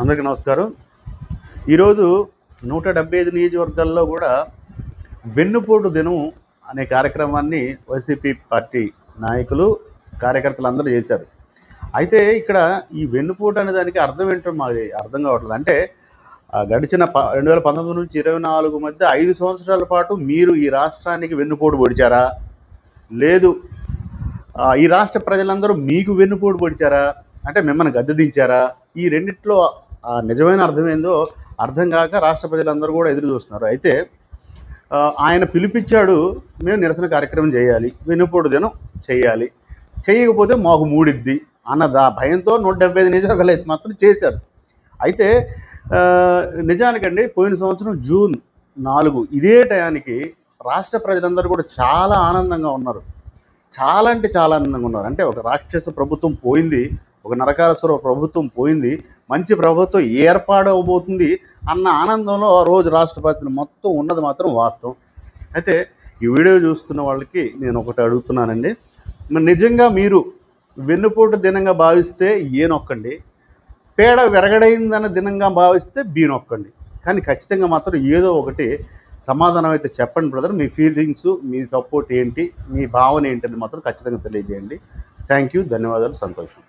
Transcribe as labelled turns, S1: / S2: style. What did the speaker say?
S1: అందరికీ నమస్కారం. ఈరోజు నూట డెబ్బై ఐదు నియోజకవర్గాల్లో కూడా వెన్నుపోటు దినం అనే కార్యక్రమాన్ని వైసీపీ పార్టీ నాయకులు కార్యకర్తలు అందరూ చేశారు. అయితే ఇక్కడ ఈ వెన్నుపోటు అనే దానికి అర్థం ఏంటో మాది అర్థం కావట్లేదు. అంటే గడిచిన ప రెండు వేల పంతొమ్మిది నుంచి ఇరవై నాలుగు మధ్య ఐదు సంవత్సరాల పాటు మీరు ఈ రాష్ట్రానికి వెన్నుపోటు పొడిచారా? లేదు. ఈ రాష్ట్ర ప్రజలందరూ మీకు వెన్నుపోటు పొడిచారా? అంటే మిమ్మల్ని గద్దెదించారా? ఈ రెండిట్లో ఆ నిజమైన అర్థం ఏందో అర్థం కాక రాష్ట్ర ప్రజలందరూ కూడా ఎదురు చూస్తున్నారు. అయితే ఆయన పిలిపించాడు మేము నిరసన కార్యక్రమం చేయాలి వెన్నుపోటు దినం చేయాలి. చేయకపోతే మాకు మూడిద్ది అన్న దా భయంతో నూట డెబ్బై ఐదు నియోజకవర్గాలు అయితే మాత్రం చేశారు. అయితే నిజానికండి పోయిన సంవత్సరం జూన్ నాలుగు ఇదే టయానికి రాష్ట్ర ప్రజలందరూ కూడా చాలా ఆనందంగా ఉన్నారు. చాలా అంటే చాలా ఆనందంగా ఉన్నారు. అంటే ఒక రాక్షస ప్రభుత్వం పోయింది ఒక నరకాసుర ప్రభుత్వం పోయింది మంచి ప్రభుత్వం ఏర్పాడవబోతుంది అన్న ఆనందంలో ఆ రోజు రాష్ట్రపతిని మొత్తం ఉన్నది మాత్రం వాస్తవం. అయితే ఈ వీడియో చూస్తున్న వాళ్ళకి నేను ఒకటి అడుగుతున్నానండి. నిజంగా మీరు వెన్నుపోటు దినంగా భావిస్తే ఏ నొక్కండి? పేడ విరగడైందన్న దినంగా భావిస్తే బీ నొక్కండి. కానీ ఖచ్చితంగా మాత్రం ఏదో ఒకటి సమాధానం అయితే చెప్పండి బ్రదర్ మీ ఫీలింగ్స్ మీ సపోర్ట్ ఏంటి మీ భావన ఏంటి అని మాత్రం ఖచ్చితంగా తెలియజేయండి. థ్యాంక్ యూ ధన్యవాదాలు. సంతోషం.